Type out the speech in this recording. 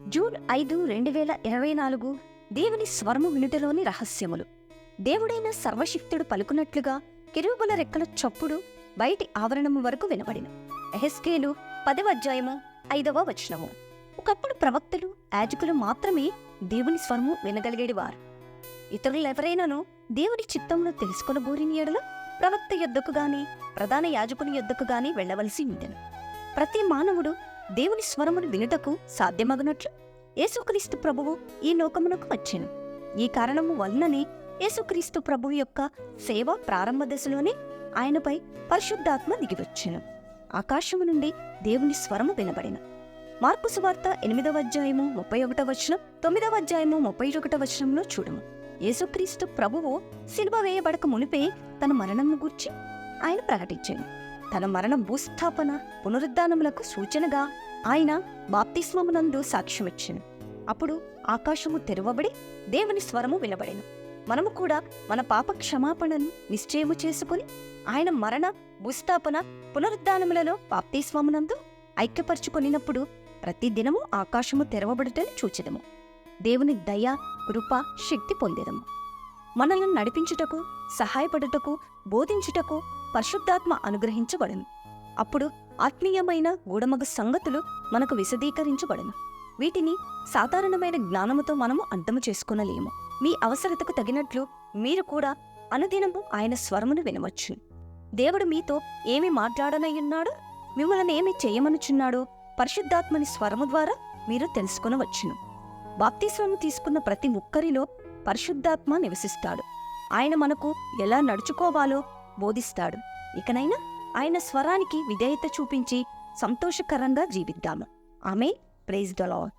June ఐదు రెండు వేల ఇరవై నాలుగు దేవుని స్వరము వినుటలోని రహస్యములు. దేవుడైన సర్వశక్తుడు పలుకున్నట్లుగా కిరుబుల రెక్కల చప్పుడు బయటి ఆవరణము వరకు వినబడిన. ఎహెస్కేలు పదవ అధ్యాయము ఐదవ వచనము. ఒకప్పుడు ప్రవక్తలు యాజకులు మాత్రమే దేవుని స్వరము వినగలిగేవారు. ఇతరులెవరైనాను దేవుని చిత్తమును తెలుసుకొనబోరిని ఎడల ప్రవక్త యొద్దకు గాని ప్రధాన యాజకుని యొద్దకు గాని వెళ్ళవలసి ఉండెను. ప్రతి మానవుడు దేవుని స్వరమును వినుటకు సాధ్యమగునట్లు. యేసుక్రీస్తు ప్రభువు ఈ లోకమునకు వచ్చెను. ఈ కారణము వలననే యేసుక్రీస్తు ప్రభువు యొక్క సేవ ప్రారంభ దశలోనే ఆయనపై పరిశుద్ధాత్మ దిగివచ్చెను. ఆకాశము నుండి దేవుని స్వరము వినబడిన. మార్పు సువార్త ఎనిమిదవ అధ్యాయము ముప్పై ఒకటవ వచనం తొమ్మిదవ అధ్యాయము ముప్పై ఒకటవ వచనంలో చూడము. యేసుక్రీస్తు ప్రభువు సిలువ వేయబడక మునిపే తన మరణంను గూర్చి ఆయన ప్రకటించాను. తన మరణ భూస్థాపన పునరుద్ధానములకు సూచనగా ఆయన బాప్తిస్మమునందు సాక్ష్యమిచ్చెను. అప్పుడు ఆకాశము తెరవబడి దేవుని స్వరము వినబడెను. మనము కూడా మన పాప క్షమాపణను నిశ్చయము చేసుకుని ఆయన మరణ భూస్థాపన పునరుద్ధానములలో బాప్తిస్మమునందు ఐక్యపరచుకొనినప్పుడు ప్రతి దినము ఆకాశము తెరవబడటం చూచెదము. దేవుని దయ కృప శక్తి పొందెదము. మనల్ని నడిపించుటకు సహాయపడుటకు బోధించుటకు పరిశుద్ధాత్మ అనుగ్రహించబడను. అప్పుడు ఆత్మీయమైన గూడమగ సంగతులు మనకు విశదీకరించబడను. వీటిని సాధారణమైన జ్ఞానముతో మనము అర్థము చేసుకునలేము. మీ అవసరతకు తగినట్లు మీరు కూడా అనుదినము ఆయన స్వరమును వినవచ్చు. దేవుడు మీతో ఏమి మాట్లాడనయ్యున్నాడు మిమ్మల్ని ఏమి చేయమనుచున్నాడో? పరిశుద్ధాత్మని స్వరము ద్వారా మీరు తెలుసుకునవచ్చును. బాప్తిస్వము తీసుకున్న ప్రతి ఒక్కరిలో పరిశుద్ధాత్మ నివసిస్తాడు. ఆయన మనకు ఎలా నడుచుకోవాలో బోధిస్తాడు. ఇకనైనా ఆయన స్వరానికి విధేయత చూపించి సంతోషకరంగా జీవిద్దాము. ఆమె ప్రైజ్ ద లాడ్